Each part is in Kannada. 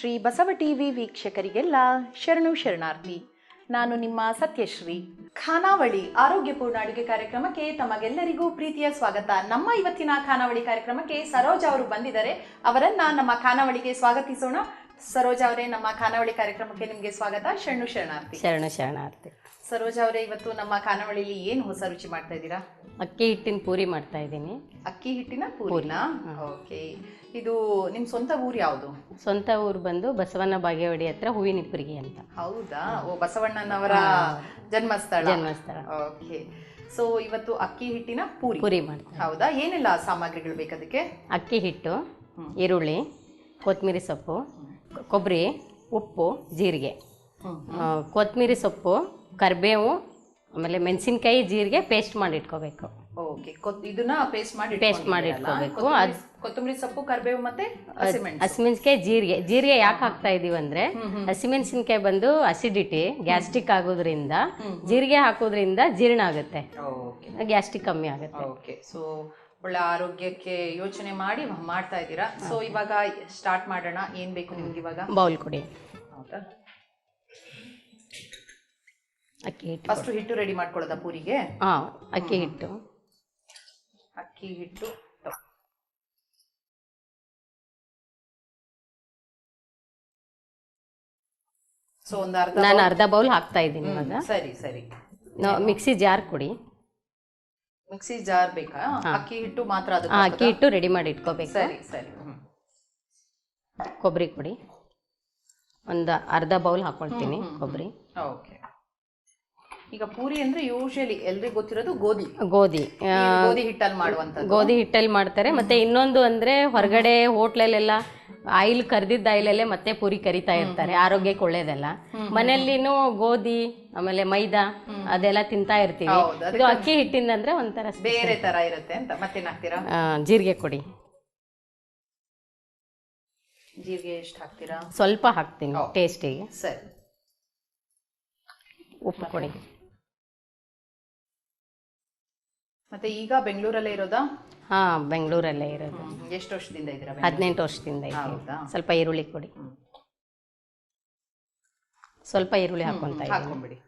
ಶ್ರೀ ಬಸವ ಟಿವಿ ವೀಕ್ಷಕರಿಗೆಲ್ಲ ಶರಣು ಶರಣಾರ್ಥಿ. ನಾನು ನಿಮ್ಮ ಸತ್ಯಶ್ರೀ. ಖಾನಾವಳಿ ಆರೋಗ್ಯಪೂರ್ಣ ಅಡುಗೆ ಕಾರ್ಯಕ್ರಮಕ್ಕೆ ತಮಗೆಲ್ಲರಿಗೂ ಪ್ರೀತಿಯ ಸ್ವಾಗತ. ನಮ್ಮ ಇವತ್ತಿನ ಖಾನಾವಳಿ ಕಾರ್ಯಕ್ರಮಕ್ಕೆ ಸರೋಜ ಅವರು ಬಂದಿದ್ದಾರೆ. ಅವರನ್ನ ನಮ್ಮ ಖಾನಾವಳಿಗೆ ಸ್ವಾಗತಿಸೋಣ. ಸರೋಜ ಅವರೇ ನಮ್ಮ ಖಾನಾವಳಿ ಕಾರ್ಯಕ್ರಮಕ್ಕೆ ನಿಮಗೆ ಸ್ವಾಗತ. ಶರಣು ಶರಣಾರ್ಥಿ. ಶರಣು ಶರಣಾರ್ಥಿ. ಸರೋಜ ಅವರೇ ಇವತ್ತು ನಮ್ಮ ಖಾನಾವಳಿಲಿ ಏನು ಹೊಸ ರುಚಿ ಮಾಡ್ತಾ ಇದ್ದೀರಾ? ಅಕ್ಕಿ ಹಿಟ್ಟಿನ ಪೂರಿ ಮಾಡ್ತಾ ಇದ್ದೀನಿ. ಅಕ್ಕಿ ಹಿಟ್ಟಿನ ಪೂರಿನ? ಓಕೆ. ಇದು ನಿಮ್ಮ ಸ್ವಂತ ಊರು ಯಾವುದು? ಸ್ವಂತ ಊರು ಬಂದು ಬಸವಣ್ಣ ಬಾಗೇವಾಡಿ ಹತ್ರ ಹೂವಿನಿಪ್ಪರಿಗೆ ಅಂತ. ಹೌದಾ? ಓ ಬಸವಣ್ಣನವರ ಜನ್ಮಸ್ಥಳ. ಜನ್ಮಸ್ಥಳ. ಓಕೆ. ಸೊ ಇವತ್ತು ಅಕ್ಕಿ ಹಿಟ್ಟಿನ ಪೂರಿ. ಪೂರಿ ಮಾಡ್ತೀವಿ. ಹೌದಾ? ಏನೆಲ್ಲ ಸಾಮಗ್ರಿಗಳು ಬೇಕದಕ್ಕೆ ಅಕ್ಕಿ ಹಿಟ್ಟು ಈರುಳ್ಳಿ ಕೊತ್ತಂಬರಿ ಸೊಪ್ಪು ಕೊಬ್ಬರಿ ಉಪ್ಪು ಜೀರಿಗೆ. ಕೊತ್ತಂಬರಿ ಸೊಪ್ಪು ಕರಿಬೇವು ಆಮೇಲೆ ಮೆಣಸಿನ್ಕಾಯಿ ಜೀರಿಗೆ ಪೇಸ್ಟ್ ಮಾಡಿ ಇಟ್ಕೋಬೇಕು. ಓಕೆ ಇದನ್ನ ಪೇಸ್ಟ್ ಮಾಡಿ ಇಟ್ಕೋಬೇಕು. ಕೊತ್ತಂಬರಿ- ಕೊತ್ತಂಬರಿ ಸೊಪ್ಪು ಕರಿಬೇವು ಮತ್ತೆ ಹಸಿಮೆಣಸು ಹಸಿಮೆಣಸಿನ್ಕಾಯಿ ಜೀರಿಗೆ ಜೀರಿಗೆ ಯಾಕೆ ಹಾಕ್ತಾ ಇದೀವಿ ಅಂದ್ರೆ ಹಸಿಮೆಣಸಿನ್ಕಾಯಿ ಬಂದು ಅಸಿಡಿಟಿ ಗ್ಯಾಸ್ಟ್ರಿಕ್ ಆಗೋದ್ರಿಂದ ಜೀರಿಗೆ ಹಾಕೋದ್ರಿಂದ ಜೀರ್ಣ ಆಗುತ್ತೆ. ಓಕೆ ಗ್ಯಾಸ್ಟ್ರಿಕ್ ಕಮ್ಮಿ ಆಗುತ್ತೆ. ಓಕೆ ಸೊ ಒಳ್ಳೆ ಆರೋಗ್ಯಕ್ಕೆ ಯೋಚನೆ ಮಾಡಿ ಮಾಡ್ತಾ ಇದ್ದೀರಾ? ಸೊ ಇವಾಗ ಸ್ಟಾರ್ಟ್ ಮಾಡೋಣ. ಏನ್ ಬೇಕು ನಿಮ್ಗೆ ಇವಾಗ? ಬೌಲ್ ಕೊಡಿ. ಹೌದಾ? ಅಕ್ಕಿ ಹಿಟ್ಟು ಫಸ್ಟ್ ಹಿಟ್ಟು ರೆಡಿ ಮಾಡ್ಕೊಳ್ಳೋದಾ ಪೂರಿಗೆ? ಹಾ ಅಕ್ಕಿ ಹಿಟ್ಟು. ಅಕ್ಕಿ ಹಿಟ್ಟು. ಸೊ ಒಂದು ಅರ್ಧ ನಾನು ಅರ್ಧ ಬೌಲ್ ಹಾಕ್ತಾ ಇದ್ದೀನಿ ಇವಾಗ. ಸರಿ ಸರಿ. ಮಿಕ್ಸಿ ಜಾರ್ ಕೊಡಿ. ಮಿಕ್ಸಿ ಜಾರ್ ಬೇಕಾ? ಅಕ್ಕಿ ಹಿಟ್ಟು ಮಾತ್ರ ಅದು ಅಕ್ಕಿ ಹಿಟ್ಟು ರೆಡಿ ಮಾಡಿ ಇಟ್ಕೋಬೇಕು. ಸರಿ ಸರಿ. ಕೊಬ್ಬರಿ ಕೊಡಿ ಒಂದು ಅರ್ಧ ಬೌಲ್ ಹಾಕೊಳ್ತೀನಿ ಕೊಬ್ಬರಿ. ಓಕೆ. ಈಗ ಪೂರಿ ಅಂದ್ರೆ ಯೂಶಲಿ ಎಲ್ರಿಗೂ ಗೊತ್ತಿರೋದು ಗೋಧಿ. ಗೋಧಿ. ಗೋಧಿ ಹಿಟ್ಟಲ್ಲಿ ಮಾಡುವಂತದ್ದು ಗೋಧಿ ಹಿಟ್ಟಲ್ಲಿ ಮಾಡ್ತಾರೆ. ಮತ್ತೆ ಇನ್ನೊಂದು ಅಂದ್ರೆ ಹೊರಗಡೆ ಹೋಟ್ಲಲ್ಲೆಲ್ಲ ಆಯಿಲ್ ಕರ್ದಿದ್ದ ಆಯಿಲಲ್ಲೇ ಮತ್ತೆ ಪೂರಿ ಕರಿತಾ ಇರ್ತಾರೆ. ಆರೋಗ್ಯಕ್ಕೆ ಒಳ್ಳೇದಲ್ಲ. ಮನೆಯಲ್ಲಿನೂ ಗೋಧಿ ಆಮೇಲೆ ಮೈದಾ ಅದೆಲ್ಲ ತಿಂತಾ ಇರ್ತೀವಿ. ಇದು ಅಕ್ಕಿ ಹಿಟ್ಟಿಂದ ಅಂದ್ರೆ ಒಂಥರ ಬೇರೆ ತರ ಇರುತ್ತೆ ಅಂತ. ಮತ್ತೆ ಹಾಕ್ತೀರಾ? ಜೀರಿಗೆ ಕೊಡಿ ಜೀರಿಗೆ ಎಷ್ಟು ಹಾಕ್ತೀರಾ? ಸ್ವಲ್ಪ ಹಾಕ್ತೀನಿ ಟೇಸ್ಟಿಗೆ ಸರಿ. ಉಪ್ಪು ಕೊಡಿ ಮತ್ತೆ ಈಗ ಬೆಂಗಳೂರಲ್ಲೇ ಇರೋದಾ? ಹಾ ಬೆಂಗಳೂರಲ್ಲೇ ಇರೋದು. ಎಷ್ಟು ವರ್ಷದಿಂದ ಇದ್ದೀರಾ ಹದಿನೆಂಟು ವರ್ಷದಿಂದ. ಹೌದಾ? ಸ್ವಲ್ಪ ಈರುಳ್ಳಿ ಕೊಡಿ. ಸ್ವಲ್ಪ ಈರುಳ್ಳಿ ಹಾಕೊಂತ ಇದ್ದೀನಿ. ಹಾಕೊಂಡ್ಬಿಡಿ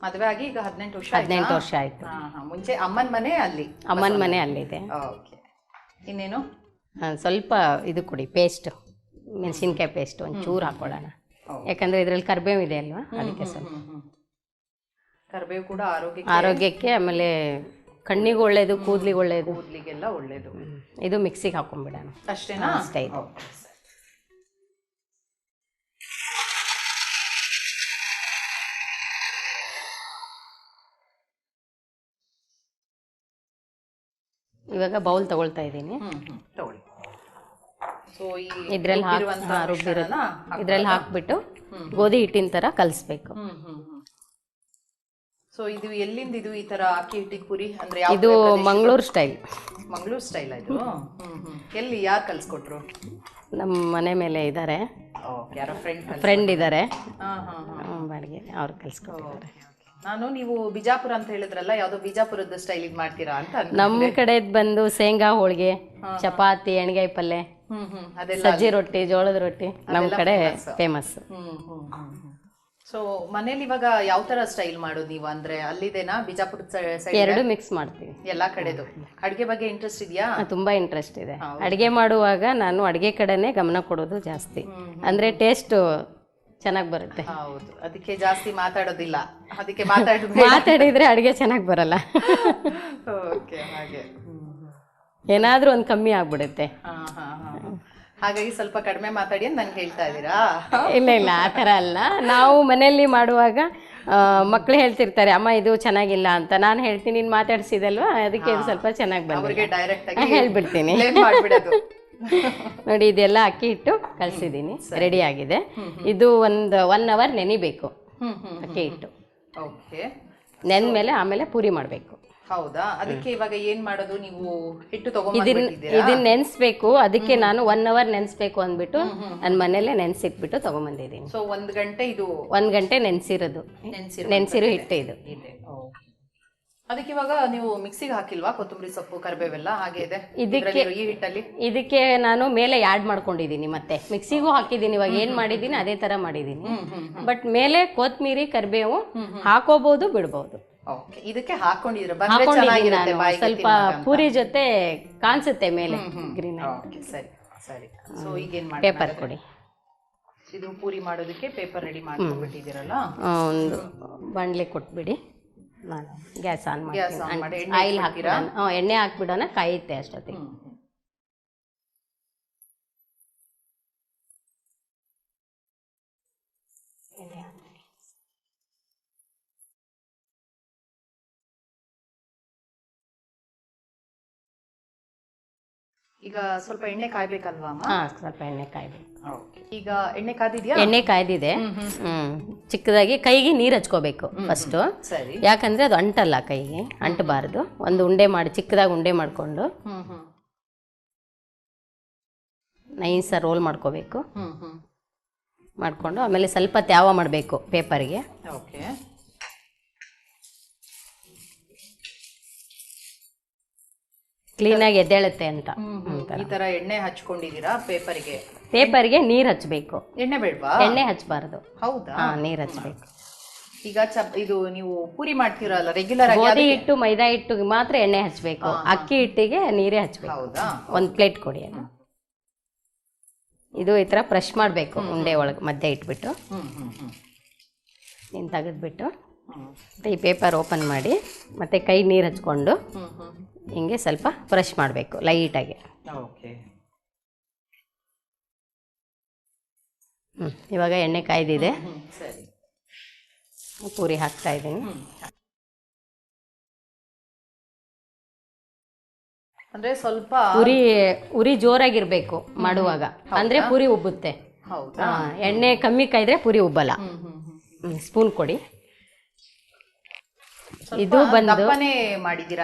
ಮದುವೆ ಆಗಿ ಈಗ ಹದಿನೆಂಟು ವರ್ಷ ಹದಿನೆಂಟು ವರ್ಷ ಆಯ್ತು. ಹಾ ಹಾ. ಮುಂಚೆ ಅಮ್ಮನ ಮನೆ ಅಲ್ಲಿ? ಅಮ್ಮನ ಮನೆ ಅಲ್ಲಿದೆ. ಓಕೆ. ಇನ್ನೇನು? ಸ್ವಲ್ಪ ಇದು ಕೊಡಿ ಪೇಸ್ಟ್. ಮೆಣಸಿನ್ಕಾಯಿ ಪೇಸ್ಟ್ ಒಂಚೂರು ಹಾಕೊಳ್ಳೋಣ. ಯಾಕಂದ್ರೆ ಇದ್ರಲ್ಲಿ ಕರ್ಬೇವು ಇದೆ ಅಲ್ವಾ? ಅದಕ್ಕೆ ಸ್ವಲ್ಪ. ಹ್ಮ್. ಕರಿಬೇವು ಕೂಡ ಆರೋಗ್ಯಕ್ಕೆ ಆರೋಗ್ಯಕ್ಕೆ ಆಮೇಲೆ ಕಣ್ಣಿಗೆ ಒಳ್ಳೇದು ಕೂದ್ಲಿಗೆ ಒಳ್ಳೇದು. ಕೂದಲಿಗೆಲ್ಲ ಒಳ್ಳೇದು. ಇದು ಮಿಕ್ಸಿಗೆ ಹಾಕೊಂಡ್ಬಿಡೋಣ ಅಷ್ಟೇನಾ? ಅಷ್ಟೇ ಇದು. ಇವಾಗ ಬೌಲ್ ತಗೊಳ್ತಾ ಇದ್ದೀನಿ. ತಗೊಳ್ಳಿ. ಇದ್ರಲ್ಲಿ ಹಾಕಿ ಇದ್ರಲ್ಲಿ ಹಾಕ್ಬಿಟ್ಟು. ಗೋಧಿ ಹಿಟ್ಟಿನ ಥರ ಕಲಿಸ್ಬೇಕು. ಹ್ಮ್ ಹ್ಮ್ ಹ್ಮ್. ಸೊ ಇದು ಎಲ್ಲಿಂದ ಇದು ಈ ತರ ಅಕ್ಕಿ ಹಿಟ್ಟಿನ ಪುರಿ? ಅಂದ್ರೆ ಯಾವ ಇದು ಮಂಗಳೂರು ಸ್ಟೈಲ್ ಮಂಗಳೂರು ಸ್ಟೈಲ್ ಇದು? ಎಲ್ಲಿ ಯಾರು ಕಲ್ಸ್ಕೊಟ್ರು ನಮ್ಮ ಮನೆ ಮೇಲೆ ಇದ್ದಾರೆ ಯಾರೋ ಫ್ರೆಂಡ್ ಫ್ರೆಂಡ್ ಇದ್ದಾರೆ ಬಾಡಿಗೆ ಅವ್ರು ಕಲ್ಸ್ಕೊಟ್ಟಿದ್ದಾರೆ ನಾನು ನೀವು ಬಿಜಾಪುರ ಅಂತ ಹೇಳಿದ್ರಲ್ಲ ಯಾವ್ದೋ ಬಿಜಾಪುರದ ಸ್ಟೈಲ್ ಇದು ಮಾಡ್ತೀರಾ ಅಂತ. ನಮ್ಮ ಕಡೆದ್ ಬಂದು ಶೇಂಗಾ ಹೋಳಿಗೆ ಚಪಾತಿ ಎಣ್ಗಾಯಿ ಪಲ್ಯ ಸಜ್ಜಿ ರೊಟ್ಟಿ ಜೋಳದ ರೊಟ್ಟಿ ನಮ್ಮ ಕಡೆ ಫೇಮಸ್ ಸೊ ಮನೇಲಿ ಇವಾಗ ಯಾವ ತರ ಸ್ಟೈಲ್ ಮಾಡೋದು ನೀವು? ಅಂದ್ರೆ ಅಲ್ಲಿದೇನಾ? ಬಿಜಾಪುರದ ಸೈಡ್ ಎರಡು ಮಿಕ್ಸ್ ಮಾಡ್ತೀವಿ. ಎಲ್ಲಾ ಕಡೆದು? ಅಡಿಗೆ ಬಗ್ಗೆ ಇಂಟ್ರೆಸ್ಟ್ ಇದೆಯಾ? ತುಂಬಾ ಇಂಟ್ರೆಸ್ಟ್ ಇದೆ. ಅಡಿಗೆ ಮಾಡುವಾಗ ನಾನು ಅಡಿಗೆ ಕಡೆನೇ ಗಮನ ಕೊಡೋದು ಜಾಸ್ತಿ. ಅಂದ್ರೆ ಟೇಸ್ಟ್ ಚೆನ್ನಾಗಿ ಬರುತ್ತೆ. ಹೌದು. ಅದಕ್ಕೆ ಜಾಸ್ತಿ ಮಾತಾಡೋದಿಲ್ಲ. ಅದಕ್ಕೆ ಮಾತಾಡೋದು ಮಾತಾಡಿದ್ರೆ ಅಡಿಗೆ ಚೆನ್ನಾಗಿ ಬರಲ್ಲ. ಓಕೆ ಹಾಗೆ. ಏನಾದ್ರೂ ಒಂದು ಕಮ್ಮಿ ಆಗ್ಬಿಡುತ್ತೆ. ಹಾಗಾಗಿ ಸ್ವಲ್ಪ ಕಡಿಮೆ ಮಾತಾಡಿ ಅಂತ ನಂಗೆ ಹೇಳ್ತಾ ಇದ್ದೀರಾ? ಇಲ್ಲ ಇಲ್ಲ ಆ ಥರ ಅಲ್ಲ. ನಾವು ಮನೆಯಲ್ಲಿ ಮಾಡುವಾಗ ಮಕ್ಕಳು ಹೇಳ್ತಿರ್ತಾರೆ ಅಮ್ಮ ಇದು ಚೆನ್ನಾಗಿಲ್ಲ ಅಂತ. ನಾನು ಹೇಳ್ತೀನಿ ನೀನು ಮಾತಾಡ್ಸಿದಲ್ವಾ? ಅದಕ್ಕೆ ಇದು ಸ್ವಲ್ಪ ಚೆನ್ನಾಗಿ ಅವ್ರಿಗೆ ಬಂದಿದೆ ಡೈರೆಕ್ಟ್ ಆಗಿ ಹೇಳ್ಬಿಡ್ತೀನಿ. blame ಮಾಡ್ಬಿಡೋದು. ನೋಡಿ ಇದೆಲ್ಲ ಅಕ್ಕಿ ಹಿಟ್ಟು ಕಲಸಿದ್ದೀನಿ. ರೆಡಿ ಆಗಿದೆ. ಇದು ಒಂದು ಒನ್ ಅವರ್ ನೆನಿಬೇಕು ಹ್ಮ್ ಹ್ಮ್ ಅಕ್ಕಿ ಹಿಟ್ಟು. ಓಕೆ. ನೆಂದ್ಮೇಲೆ ಆಮೇಲೆ ಪೂರಿ ಮಾಡಬೇಕು. ಹೌದಾ? ಅದಕ್ಕೆ ಇವಾಗ ಏನ್ ಮಾಡೋದು? ನೀವು ಹಿಟ್ಟು ಇದನ್ನ ಇದನ್ ಇದನ್ನ ನೆನೆಸ್ಬೇಕು. ಅದಕ್ಕೆ ನಾನು ಒನ್ ಅವರ್ ನೆನ್ಸ್ಬೇಕು ಅಂದ್ಬಿಟ್ಟು ನನ್ನ ಮನೇಲೆ ನೆನೆಸಿಟ್ಬಿಟ್ಟು ತಗೊಂಬಂದಿದ್ದೀನಿ. ಸೊ ಒಂದ್ ಗಂಟೆ ಇದು ಒಂದ್ ಗಂಟೆ ನೆನ್ಸಿರೋದು. ನೆನ್ಸಿರೋ ನೆನೆಸಿರೋ ಹಿಟ್ಟು ಇದು. ಇದೆ ಅದಕ್ಕೆ ಇವಾಗ ನೀವು ಮಿಕ್ಸಿಗೆ ಹಾಕಿಲ್ವಾ? ಕೊತ್ತಂಬರಿ ಸೊಪ್ಪು ಕರಿಬೇವೆಲ್ಲ? ಹಾಗೆ ಇದೆ? ಇದಕ್ಕೆ- ಈ ಹಿಟ್ಟಲ್ಲಿ? ಇದಕ್ಕೆ ನಾನು ಮೇಲೆ ಆ್ಯಡ್ ಮಾಡ್ಕೊಂಡಿದ್ದೀನಿ ಮತ್ತೆ. ಮಿಕ್ಸಿಗೂ ಹಾಕಿದ್ದೀನಿ. ಇವಾಗ ಏನು ಮಾಡಿದ್ದೀನಿ? ಅದೇ ಥರ ಮಾಡಿದ್ದೀನಿ. ಬಟ್ ಮೇಲೆ ಕೊತ್ತಂಬರಿ ಕರಿಬೇವು ಹಾಕೋಬಹುದು ಬಿಡ್ಬೋದು. ಇದಕ್ಕೆ ಹಾಕೊಂಡಿದ್ರು ಸ್ವಲ್ಪ ಪೂರಿ ಜೊತೆ ಕಾಣಿಸುತ್ತೆ ಮೇಲೆ ಗ್ರೀನ್ ಸರಿ ಸರಿ. ಸೊ ಈಗೇನ್ ಮಾಡಿ ಪೇಪರ್ ಕೊಡಿ. ಇದು ಪೂರಿ ಮಾಡೋದಕ್ಕೆ ಪೇಪರ್ ರೆಡಿ ಮಾಡ್ಕೊಂಡ್ಬಿಟ್ಟಿದ್ದೀರಲ್ಲ? ಒಂದು ಬಾಣಲೆ ಕೊಟ್ಬಿಡಿ. ನಾನು ಗ್ಯಾಸ್ ಆನ್ ಮಾಡಿ, ಆಯಿಲ್ ಹಾಕಿರೋ ಎಣ್ಣೆ ಹಾಕ್ಬಿಡೋಣ ಕಾಯುತ್ತೆ ಅಷ್ಟೊತ್ತಿಗೆ. ಈಗ ಸ್ವಲ್ಪ ಎಣ್ಣೆ ಕಾಯ್ಬೇಕಲ್ವಾ ಅಮ್ಮ? ಹಾಂ ಸ್ವಲ್ಪ ಎಣ್ಣೆ ಕಾಯ್ಬೇಕು. ಈಗ ಎಣ್ಣೆ ಕಾದಿದ್ಯಾ ಎಣ್ಣೆ ಕಾಯ್ದಿದೆ. ಹ್ಮ್ ಚಿಕ್ಕದಾಗಿ ಕೈಗೆ ನೀರು ಹಚ್ಕೋಬೇಕು ಫಸ್ಟು ಸರಿ. ಯಾಕಂದ್ರೆ ಅದು ಅಂಟಲ್ಲ ಕೈಗೆ ಅಂಟಬಾರ್ದು. ಒಂದು ಉಂಡೆ ಮಾಡಿ ಚಿಕ್ಕದಾಗಿ ಉಂಡೆ ಮಾಡಿಕೊಂಡು ಹ್ಮ್ ಹ್ಮ್. ನೈಸ ರೋಲ್ ಮಾಡ್ಕೋಬೇಕು. ಹ್ಮ್ ಹ್ಮ್. ಮಾಡಿಕೊಂಡು ಆಮೇಲೆ ಸ್ವಲ್ಪ ತ್ಯಾವ ಮಾಡಬೇಕು ಪೇಪರ್ಗೆ ಓಕೆ. ಕ್ಲೀನಾಗಿ ಎದ್ದೇಳುತ್ತೆ ಅಂತ. ಈ ತರ ಎಣ್ಣೆ ಹಚ್ಕೊಂಡಿದೀರಾ ಪೇಪರ್ಗೆ? ಪೇಪರ್ಗೆ ನೀರು ಹಚ್ಚಬೇಕು ಎಣ್ಣೆ ಬೇಡವಾ? ಎಣ್ಣೆ ಹಚ್ಚಬಾರ್ದು ಹೌದಾ? ನೀರ್ ನೀರು ಹಚ್ಚಬೇಕು ಈಗ ಚಪ್ ಇದು ನೀವು ಪೂರಿ ಮಾಡ್ತೀರಲ್ಲ ರೆಗ್ಯುಲರ್ ಆಗಿ ಗೋಧಿ ಅದಕ್ಕೆ- ಹಿಟ್ಟು ಮೈದಾ ಹಿಟ್ಟು ಮಾತ್ರ ಎಣ್ಣೆ ಹಚ್ಚಬೇಕು ಅಕ್ಕಿ ಹಿಟ್ಟಿಗೆ ನೀರೇ ಹಚ್ಚಬೇಕು ಹೌದಾ? ಒಂದು ಪ್ಲೇಟ್ ಕೊಡಿ ಅದು ಇದು ಈ ಥರ ಫ್ರೆಶ್ ಮಾಡಬೇಕು ಉಂಡೆ ಒಳಗೆ ಮಧ್ಯೆ ಇಟ್ಬಿಟ್ಟು. ಹ್ಮ್ ಹ್ಮ್ ಹ್ಮ್. ನೀನು ತೆಗೆದ್ಬಿಟ್ಟು. ಮತ್ತೆ ಈ ಪೇಪರ್ ಓಪನ್ ಮಾಡಿ ಮತ್ತೆ ಕೈ ನೀರು ಹಚ್ಕೊಂಡು ಹಿಂಗೆ ಸ್ವಲ್ಪ ಫ್ರೆಶ್ ಮಾಡಬೇಕು ಲೈಟಾಗಿ ಓಕೆ ಹ್ಞೂ ಇವಾಗ ಎಣ್ಣೆ ಕಾಯ್ದಿದೆ. ಸರಿ. ಪೂರಿ ಹಾಕ್ತಾ ಇದ್ದೀನಿ. ಅಂದ್ರೆ ಸ್ವಲ್ಪ ಉರಿ ಉರಿ ಜೋರಾಗಿರ್ಬೇಕು ಮಾಡುವಾಗ. ಅಂದ್ರೆ ಪೂರಿ ಉಬ್ಬುತ್ತೆ. ಎಣ್ಣೆ ಕಮ್ಮಿ ಕಾಯ್ದ್ರೆ ಪೂರಿ ಉಬ್ಬಲ್ಲ. ಸ್ಪೂನ್ ಕೊಡಿ. ಇದು ಬಂದು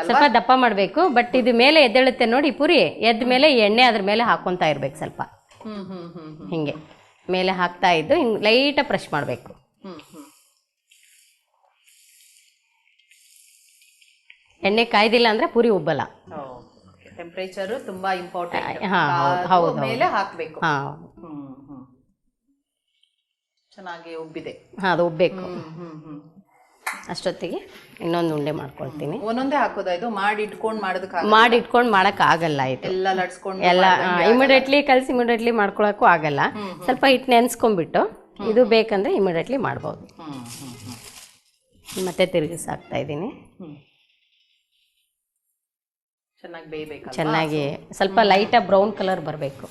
ಸ್ವಲ್ಪ ದಪ್ಪ ಮಾಡಬೇಕು ಬಟ್ ಇದು ಮೇಲೆ ಎದ್ದೇಳುತ್ತೆ ನೋಡಿ ಪುರಿ. ಎದ್ದ ಮೇಲೆ ಎಣ್ಣೆ ಅದ್ರ ಮೇಲೆ ಹಾಕೊಂತ ಇರ್ಬೇಕು ಸ್ವಲ್ಪ. ಹಿಂಗೆ. ಮೇಲೆ ಹಾಕ್ತಾ ಇದ್ದು ಹಿಂಗೆ ಲೈಟಾಗಿ ಪ್ರೆಶ್ ಮಾಡಬೇಕು. ಎಣ್ಣೆ ಕಾಯ್ದಿಲ್ಲ ಅಂದ್ರೆ ಪುರಿ ಉಬ್ಬಲ್ಲ. ಟೆಂಪರೇಚರ್ ತುಂಬಾ ಇಂಪಾರ್ಟೆಂಟ್ ಹೌದು, ಮೇಲೆ ಹಾಕ್ಬೇಕು. ಚೆನ್ನಾಗಿ ಉಬ್ಬಿದೆ. ಹಾ ಅದು ಉಬ್ಬೇಕು. ಅಷ್ಟೊತ್ತಿಗೆ ಇನ್ನೊಂದು ಉಂಡೆ ಮಾಡ್ಕೊಳ್ತೀನಿ. ಒಂದೊಂದೇ ಹಾಕೋದಾ ಇದು? ಮಾಡಿ ಇಟ್ಕೊಂಡು ಮಾಡೋದಕ್ಕೆ ಮಾಡಿ ಇಟ್ಕೊಂಡು ಮಾಡಕ್ ಆಗಲ್ಲ ಇದು ಎಲ್ಲ ಲಡ್ಸ್ಕೊಂಡು ಎಲ್ಲ ಇಮಿಡಿಯೇಟ್ಲಿ ಕಲ್ಸಿ ಇಮಿಡಿಯೇಟ್ಲಿ ಮಾಡ್ಕೊಳಕ್ಕೂ ಆಗಲ್ಲ. ಸ್ವಲ್ಪ ಹಿಟ್ಟು ನೆನೆಸ್ಕೊಂಡ್ಬಿಟ್ಟು ಇದು ಬೇಕಂದ್ರೆ ಇಮಿಡಿಯೇಟ್ಲಿ ಮಾಡ್ಬೋದು. ಮತ್ತೆ ತಿರುಗಿಸಿ ಹಾಕ್ತಾ ಇದ್ದೀನಿ ಚೆನ್ನಾಗಿ ಬೇಯಬೇಕು? ಚೆನ್ನಾಗಿ ಸ್ವಲ್ಪ ಲೈಟಾಗಿ ಬ್ರೌನ್ ಕಲರ್ ಬರಬೇಕು.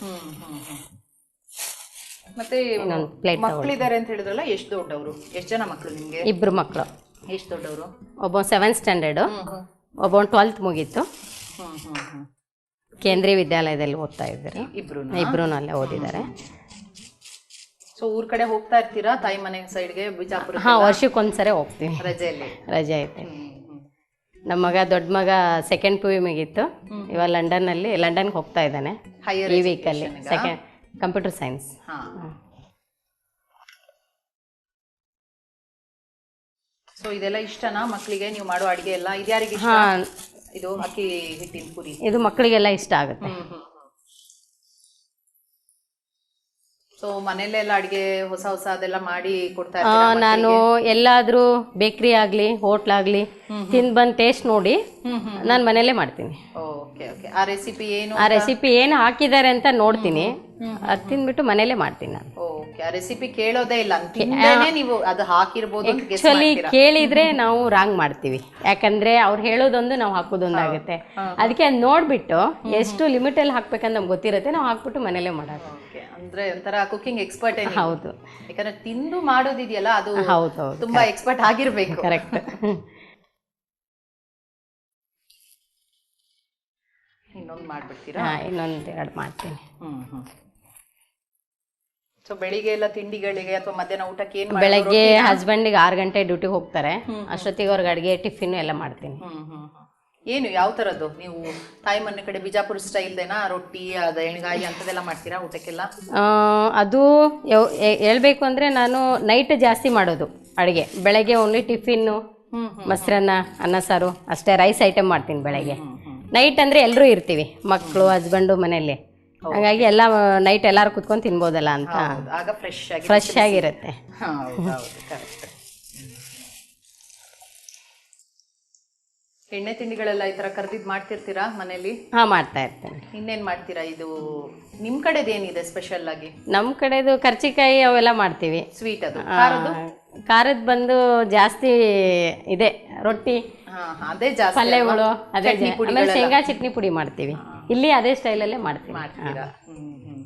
ಮತ್ತೆ ಇನ್ನೊಂದು ಪ್ಲೇಟ್ ಮಕ್ಳಿದ್ದಾರೆ ಅಂತ ಹೇಳಿದ್ರಲ್ಲ ಎಷ್ಟು ದೊಡ್ಡವರು? ಎಷ್ಟು ಜನ ಮಕ್ಕಳು ನಿಮಗೆ? ಇಬ್ಬರು ಮಕ್ಕಳು ಎಷ್ಟು ದೊಡ್ಡವರು? ಒಬ್ಬ ಸೆವೆಂತ್ ಸ್ಟ್ಯಾಂಡರ್ಡು ಒಬ್ಬ ಟ್ವೆಲ್ತ್ ಮುಗೀತು. ಕೇಂದ್ರೀಯ ವಿದ್ಯಾಲಯದಲ್ಲಿ ಓದ್ತಾ ಇದ್ದಾರೆ. ಇಬ್ರು ಇಬ್ರು ಅಲ್ಲೇ ಓದಿದ್ದಾರೆ ಸೊ ಊರ್ ಕಡೆ ಹೋಗ್ತಾ ಇರ್ತೀರಾ? ತಾಯಿ ಮನೆ ಸೈಡ್ಗೆ ಬಿಜಾಪುರ ಹಾಂ ವರ್ಷಕ್ಕೊಂದ್ಸರಿ ಹೋಗ್ತೀನಿ. ರಜೆಯಲ್ಲಿ? ರಜೆ ಐತೆ. ನಮ್ಮ ಮಗ ದೊಡ್ಡ ಮಗ ಸೆಕೆಂಡ್ ಪಿ ಯು ಮುಗೀತು. ಇವಾಗ ಲಂಡನ್ನಲ್ಲಿ ಲಂಡನ್ಗೆ ಹೋಗ್ತಾ ಇದ್ದಾನೆ. ಈ ವೀಕಲ್ಲಿ ಸೆಕೆಂಡ್ ಕಂಪ್ಯೂಟರ್ ಸೈನ್ಸ್ ಸೊ ಇದೆಲ್ಲ ಇಷ್ಟನಾ? ಮಕ್ಕಳಿಗೆ ನೀವು ಮಾಡೋ ಅಡಿಗೆ ಎಲ್ಲ ಇದ್ಯಾರಿಗೆ ಇಷ್ಟ? ಹಾಂ. ಇದು ಅಕ್ಕಿ ಹಿಟ್ಟಿನ ಪುರಿ ಇದು ಮಕ್ಕಳಿಗೆಲ್ಲ ಇಷ್ಟ ಆಗುತ್ತೆ. ಹ್ಮ್ ಮನೆಯಲ್ಲೇ ಸೊ ಮನೆಯಲ್ಲೆಲ್ಲ ಅಡಿಗೆ ಹೊಸ ಹೊಸ ಅದೆಲ್ಲ ಮಾಡಿ ಕೊಡ್ತಾ ಆ, ಇರ್ತೀರಾ ನಾನು ಎಲ್ಲಾದರೂ ಬೇಕ್ರಿ ಆಗಲಿ ಹೋಟ್ಲಾಗಲಿ ತಿಂದು ಬಂದು ಟೇಸ್ಟ್ ನೋಡಿ ನಾನು ಮನೆಯಲ್ಲೇ ಮಾಡ್ತೀನಿ. ಓಕೆ ಓಕೆ ಆ ರೆಸಿಪಿ ಏನು ಆ ರೆಸಿಪಿ ಏನು ಹಾಕಿದ್ದಾರೆ ಅಂತ ನೋಡ್ತೀನಿ. ಅದು ತಿಂದ್ಬಿಟ್ಟು ಮನೇಲೆ ಮಾಡ್ತೀನಿ ನಾನು. ಓಕೆ ಆ ರೆಸಿಪಿ ಕೇಳೋದೇ ಇಲ್ಲ. ತಿಂದೇನೆ ನೀವು ಅದು ಹಾಕಿರ್ಬೋದು ಅಂತ guess ಆಕ್ಚುಲಿ ಮಾಡ್ತೀರಾ. ಕೇಳಿದ್ರೆ ನಾವು ರಾಂಗ್ ಮಾಡ್ತೀವಿ. ಯಾಕಂದ್ರೆ ಅವ್ರು ಹೇಳೋದೊಂದು ನಾವು ಹಾಕೋದೊಂದಾಗುತ್ತೆ. ಅದಕ್ಕೆ ಅದ್ ನೋಡ್ಬಿಟ್ಟು ಎಷ್ಟು ಲಿಮಿಟ್ ಅಲ್ಲಿ ಹಾಕ್ಬೇಕಂತ ನಮ್ಗೆ ಗೊತ್ತಿರುತ್ತೆ ನಾವು ಹಾಕ್ಬಿಟ್ಟು ಮನೇಲೆ ಮಾಡೋದು. Okay, ಅಂದ್ರೆ ಒಂಥರ ಕುಕಿಂಗ್ ಎಕ್ಸ್ಪರ್ಟ್ ಹೌದು. ಯಾಕಂದ್ರೆ ತಿಂದು ಮಾಡೋದಿದೆಯಲ್ಲ ಅದು ಹೌದು ಹೌದು. ತುಂಬಾ ಎಕ್ಸ್ಪರ್ಟ್ ಆಗಿರ್ಬೇಕು. ಕರೆಕ್ಟ್ ಇನ್ನೊಂದು ಮಾಡ್ಬಿಡ್ತೀರಾ? ಇನ್ನೊಂದು ಎರಡು ಮಾಡ್ತೀನಿ. ಹ್ಮ್ ಹ್ಮ್. ಸೊ ಬೆಳಿಗ್ಗೆ ಎಲ್ಲ ತಿಂಡಿಗಳಿಗೆ ಅಥವಾ ಮಧ್ಯಾಹ್ನ ಊಟಕ್ಕೆ ಏನು? ಬೆಳಗ್ಗೆ ಹಸ್ಬೆಂಡಿಗೆ ಆರು ಗಂಟೆ ಡ್ಯೂಟಿಗೆ ಹೋಗ್ತಾರೆ. ಅಷ್ಟೊತ್ತಿಗೆ ಅವ್ರಿಗೆ ಅಡುಗೆ ಟಿಫಿನ್ ಎಲ್ಲ ಮಾಡ್ತೀನಿ. ಏನು ಯಾವ ತರದ್ದು? ನೀವು ತಾಯಿ ಮನೆ ಕಡೆ ಬಿಜಾಪುರ ಸ್ಟೈಲ್ದೇನಾ ರೊಟ್ಟಿ ಅದ ಎಣ್ಗಾಯಿ ಅಂತದೆಲ್ಲ ಮಾಡ್ತೀರಾ ಊಟಕ್ಕೆಲ್ಲ? ಅದು ಹೇಳ್ಬೇಕು ಅಂದರೆ ನಾನು ನೈಟ್ ಜಾಸ್ತಿ ಮಾಡೋದು ಅಡುಗೆ. ಬೆಳಗ್ಗೆ ಓನ್ಲಿ ಟಿಫಿನ್ನು ಮೊಸರನ್ನ ಅನ್ನ ಸಾರು ಅಷ್ಟೇ ರೈಸ್ ಐಟಮ್ ಮಾಡ್ತೀನಿ ಬೆಳಗ್ಗೆ. ನೈಟ್ ಅಂದರೆ ಎಲ್ಲರೂ ಇರ್ತೀವಿ ಮಕ್ಕಳು ಹಸ್ಬೆಂಡು ಮನೆಯಲ್ಲಿ. ಹಾಗಾಗಿ ಎಲ್ಲ ನೈಟ್ ಎಲ್ಲರೂ ಕುತ್ಕೊಂಡು ತಿನ್ಬೋದಲ್ಲ ಅಂತ. ಆಗ ಫ್ರೆಶ್ ಆಗಿ ಫ್ರೆಶ್ ಆಗಿರುತ್ತೆ. ಎಣ್ಣೆ ತಿಂಡಿಗಳೆಲ್ಲ ಈ ತರ ಕರ್ದಿದ್ ಮಾಡ್ತಿರ್ತೀರಾ ಮನೇಲಿ? ಹಾ ಮಾಡ್ತಾ ಇರ್ತೇನೆ. ಇನ್ನೇನ್ ಮಾಡ್ತೀರಾ ಇದು? ನಿಮ್ ಕಡೆದೇನಿದೆ ಸ್ಪೆಷಲ್ ಆಗಿ? ನಮ್ ಕಡೆದು ಕರ್ಚಿಕಾಯಿ ಅವೆಲ್ಲ ಮಾಡ್ತೀವಿ. ಸ್ವೀಟ್ ಅದು. ಖಾರದ್ದು? ಖಾರದ್ ಬಂದು ಜಾಸ್ತಿ ಇದೆ ರೊಟ್ಟಿ ಅದೇ ಜಾಸ್ತಿ ಪಲ್ಯಗಳು? ಅದೇ ಶೇಂಗಾ ಚಟ್ನಿ ಪುಡಿ ಮಾಡ್ತೀವಿ. ಇಲ್ಲಿ ಅದೇ ಸ್ಟೈಲಲ್ಲೇ ಮಾಡ್ತೀವಿ. ಮಾಡ್ತೀರಾ? ಹ್ಮ್, ಹ್ಮ್.